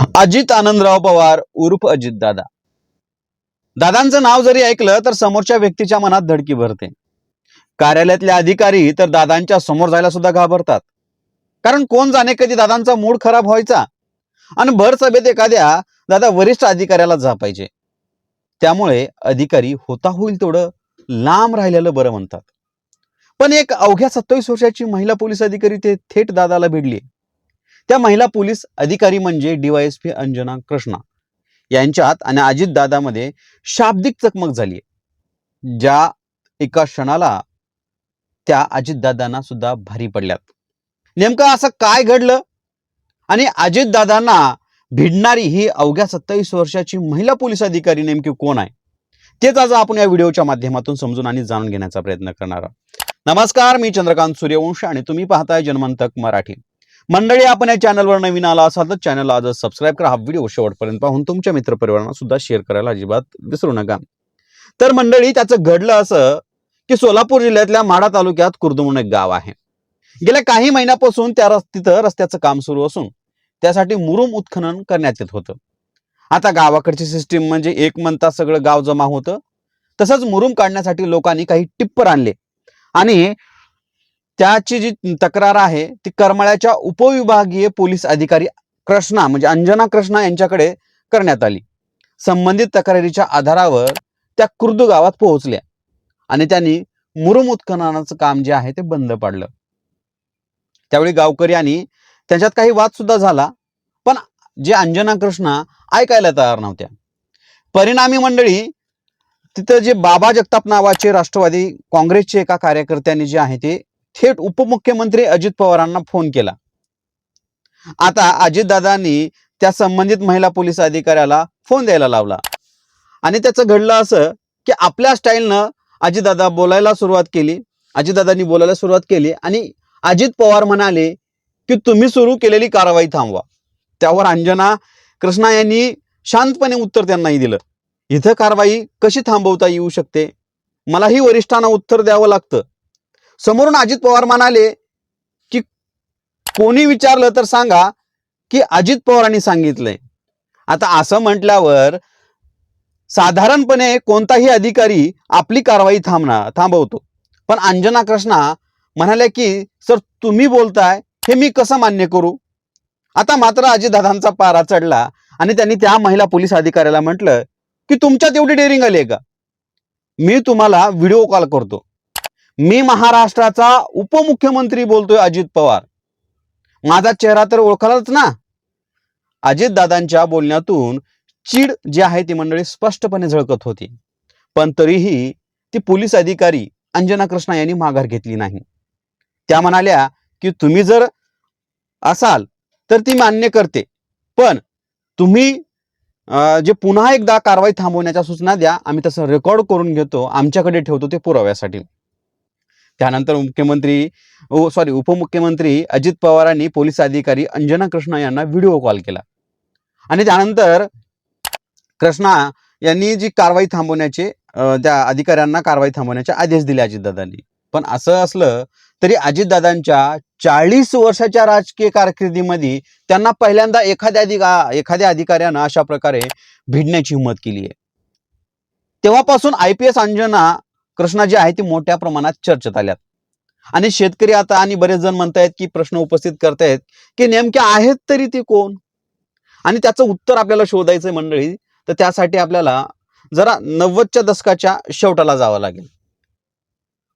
अजित आनंदराव पवार उर्फ अजित दादा. दादांचं नाव जरी ऐकलं तर समोरच्या व्यक्तीच्या मनात धडकी भरते. कार्यालयातले अधिकारी तर दादांच्या समोर जायला सुद्धा घाबरतात. कारण कोण जाणे कधी दादांचा मूड खराब व्हायचा? आणि भर सभेत एखाद्या दादा वरिष्ठ अधिकाऱ्याला जा पाहिजे त्यामुळे अधिकारी होता होईल तेवढं लांब राहिलेलं बरं म्हणतात. पण एक अवघ्या सत्तावीस वर्षाची महिला पोलीस अधिकारी ते थेट दादाला भिडली त्या महिला पोलीस अधिकारी म्हणजे डीवायएसपी अंजना कृष्णा यांच्यात आणि अजित दादामध्ये शाब्दिक चकमक झाली ज्या एका क्षणाला त्या अजितदादांना सुद्धा भारी पडल्यात. नेमकं असं काय घडलं? आणि अजितदादांना भिडणारी ही अवघ्या सत्तावीस वर्षाची महिला पोलीस अधिकारी नेमकी कोण आहे? तेच आज आपण या व्हिडिओच्या माध्यमातून समजून आणि जाणून घेण्याचा प्रयत्न करणार आहोत. नमस्कार मी चंद्रकांत सूर्यवंश आणि तुम्ही पाहताय जन्मंतक मराठी. मंडळी आपण या चॅनलवर नवीन आला असाल तर चॅनल आजच सबस्क्राईब करा. हा व्हिडिओ शेवटपर्यंत पाहून तुमच्या मित्रपरिवारांना सुद्धा शेअर करायला अजिबात विसरू नका. तर मंडळी त्याचं घडलं असं की सोलापूर जिल्ह्यातल्या माढा तालुक्यात कुर्द एक गाव आहे. गेल्या काही महिन्यापासून त्या रस- तिथं रस्त्याचं काम सुरू असून त्यासाठी मुरुम उत्खनन करण्यात येत होतं. आता गावाकडची सिस्टीम म्हणजे एक म्हणता सगळं गाव जमा होतं. तसंच मुरुम काढण्यासाठी लोकांनी काही टिप्पर आणले. आणि त्याची जी तक्रार आहे ती करमाळ्याच्या उपविभागीय पोलीस अधिकारी कृष्णा म्हणजे अंजना कृष्णा यांच्याकडे करण्यात आली. संबंधित तक्रारीच्या आधारावर त्या कुर्दू गावात पोहोचल्या आणि त्यांनी मुरुम उत्खननाचं काम जे आहे ते बंद पाडलं. त्यावेळी गावकरी आणि त्यांच्यात काही वाद सुद्धा झाला पण जे अंजना कृष्णा ऐकायला तयार नव्हत्या. परिणामी मंडळी तिथं जे बाबा जगताप नावाचे राष्ट्रवादी काँग्रेसचे एका कार्यकर्त्यांनी जे आहे ते थेट उपमुख्यमंत्री अजित पवारांना फोन केला. आता अजितदादांनी त्या संबंधित महिला पोलीस अधिकाऱ्याला फोन द्यायला लावला. आणि त्याचं घडलं असं की आपल्या स्टाईलनं अजितदादा बोलायला सुरुवात केली. अजितदादांनी बोलायला सुरुवात केली आणि अजित पवार म्हणाले की तुम्ही सुरू केलेली कारवाई थांबवा. त्यावर अंजना कृष्णा यांनी शांतपणे उत्तर त्यांनाही दिलं. इथं कारवाई कशी थांबवता येऊ शकते? मलाही वरिष्ठांना उत्तर द्यावं लागतं. समोरून अजित पवार म्हणाले की कोणी विचारलं तर सांगा की अजित पवारांनी सांगितलंय. आता असं म्हटल्यावर साधारणपणे कोणताही अधिकारी आपली कारवाई थांबणार थांबवतो. पण अंजना कृष्णा म्हणाले की सर तुम्ही बोलताय हे मी कसं मान्य करू? आता मात्र अजितदादांचा पारा चढला आणि त्यांनी त्या महिला पोलीस अधिकाऱ्याला म्हटलं की तुमच्यात एवढी डेअरिंग आली आहे का? मी तुम्हाला व्हिडिओ कॉल करतो. मी महाराष्ट्राचा उपमुख्यमंत्री बोलतोय अजित पवार. माझा चेहरा तर ओळखालाच ना. अजितदादांच्या बोलण्यातून चीड जी आहे ती मंडळी स्पष्टपणे झळकत होती. पण तरीही ती पोलीस अधिकारी अंजना कृष्णा यांनी माघार घेतली नाही. त्या म्हणाल्या की तुम्ही जर असाल तर ती मान्य करते. पण तुम्ही जे पुन्हा एकदा कारवाई थांबवण्याच्या सूचना द्या आम्ही तसं रेकॉर्ड करून घेतो आमच्याकडे ठेवतो ते पुराव्यासाठी. त्यानंतर मुख्यमंत्री सॉरी उपमुख्यमंत्री अजित पवारांनी पोलीस अधिकारी अंजना कृष्णा यांना व्हिडिओ कॉल केला. आणि त्यानंतर कृष्णा यांनी जी कारवाई थांबवण्याचे त्या अधिकाऱ्यांना कारवाई थांबवण्याचे आदेश दिले अजितदादांनी. पण असं असलं तरी अजितदादांच्या चाळीस वर्षाच्या राजकीय कारकिर्दीमध्ये त्यांना पहिल्यांदा एखाद्या अधिका एखाद्या अधिकाऱ्यानं अशा प्रकारे भिडण्याची हिंमत केली आहे तेव्हापासून I P S Anjana Krishna ji आहे ती मोठ्या प्रमाणात चर्चेत आल्यात. आणि शेतकरी आता आणि बरेच जण म्हणतायत की प्रश्न उपस्थित करतायत की नेमक्या आहेत तरी ते कोण? आणि त्याचं उत्तर आपल्याला शोधायचं मंडळी तर त्यासाठी आपल्याला जरा नव्वदच्या दशकाच्या शेवटाला जावं लागेल.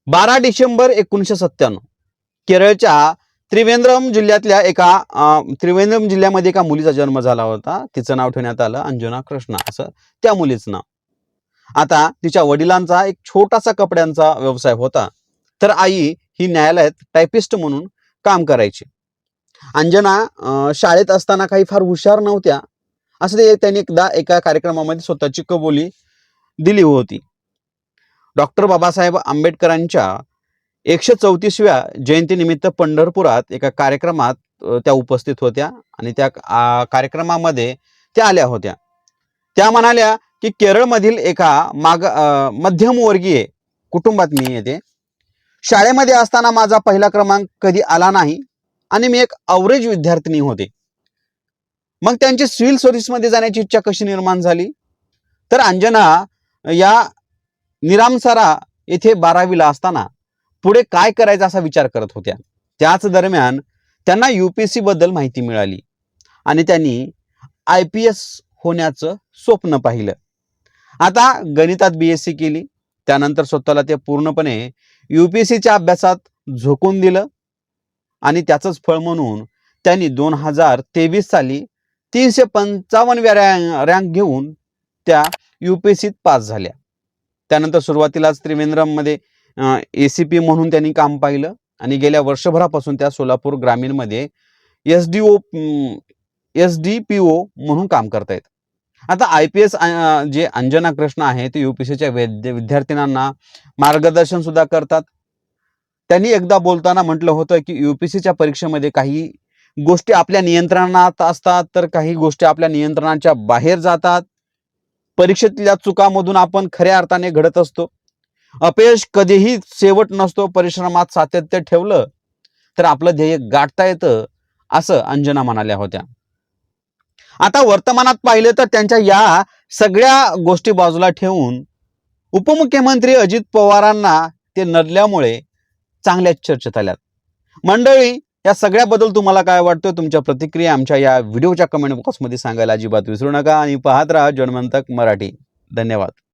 बारा डिसेंबर एकोणीसशे सत्त्याण्णव केरळच्या त्रिवेंद्रम जिल्ह्यातल्या एका त्रिवेंद्रम जिल्ह्यामध्ये एका मुलीचा जन्म झाला होता. तिचं नाव ठेवण्यात आलं अंजुना कृष्णा असं त्या मुलीचं नाव. आता तिच्या वडिलांचा एक छोटासा कपड्यांचा व्यवसाय होता. तर आई ही न्यायालयात टायपिस्ट म्हणून काम करायची. अंजना शाळेत असताना काही फार हुशार नव्हत्या. असं ते त्यांनी एकदा एका कार्यक्रमामध्ये स्वतःची कबुली दिली होती. डॉक्टर बाबासाहेब आंबेडकरांच्या एकशे चौतीसव्या जयंतीनिमित्त पंढरपुरात एका कार्यक्रमात त्या उपस्थित होत्या आणि त्या कार्यक्रमामध्ये त्या आल्या होत्या. त्या म्हणाल्या की केरळमधील एका माग मध्यमवर्गीय कुटुंबात मी येते. शाळेमध्ये असताना माझा पहिला क्रमांक कधी आला नाही आणि मी एक अवरेज विद्यार्थिनी होते. मग त्यांची सिव्हिल सर्व्हिसमध्ये जाण्याची इच्छा कशी निर्माण झाली? तर अंजना या निरामसारा येथे बारावीला असताना पुढे काय करायचा असा विचार करत होत्या. त्याच दरम्यान त्यांना युपीएससी बद्दल माहिती मिळाली आणि त्यांनी आय पी एस होण्याचं स्वप्न पाहिलं. आता गणितात बी एस सी केली त्यानंतर स्वतःला ते पूर्णपणे युपीएससीच्या अभ्यासात झोकून दिलं आणि त्याचंच फळ म्हणून त्यांनी दोन हजार तेवीस साली तीनशे पंचावन्नव्या रँक रँक घेऊन त्या युपीएससीत पास झाल्या. त्यानंतर सुरुवातीलाच त्रिवेंद्रममध्ये ए सी पी म्हणून त्यांनी काम पाहिलं आणि गेल्या वर्षभरापासून त्या सोलापूर ग्रामीणमध्ये S D O S D P O म्हणून काम करतायत. आता आय पी एस जे अंजना कृष्ण आहे ते युपीसीच्या विद्यार्थ्यांना मार्गदर्शन सुद्धा करतात. त्यांनी एकदा बोलताना म्हटलं होतं की युपीसीच्या परीक्षेमध्ये काही गोष्टी आपल्या नियंत्रणात असतात तर काही गोष्टी आपल्या नियंत्रणाच्या बाहेर जातात. परीक्षेतल्या चुकामधून आपण खऱ्या अर्थाने घडत असतो. अपयश कधीही शेवट नसतो परिश्रमात सातत्य ठेवलं तर आपलं ध्येय गाठता येतं असं अंजना म्हणाल्या होत्या. आता वर्तमानात पाहिलं तर त्यांच्या या सगळ्या गोष्टी बाजूला ठेवून उपमुख्यमंत्री अजित पवारांना ते नडल्यामुळे चांगल्याच चर्चेत आल्यात. मंडळी या सगळ्याबद्दल तुम्हाला काय वाटतं? तुमच्या प्रतिक्रिया आमच्या या व्हिडिओच्या कमेंट बॉक्समध्ये सांगायला अजिबात विसरू नका आणि पाहत राहा जनमंतक मराठी. धन्यवाद.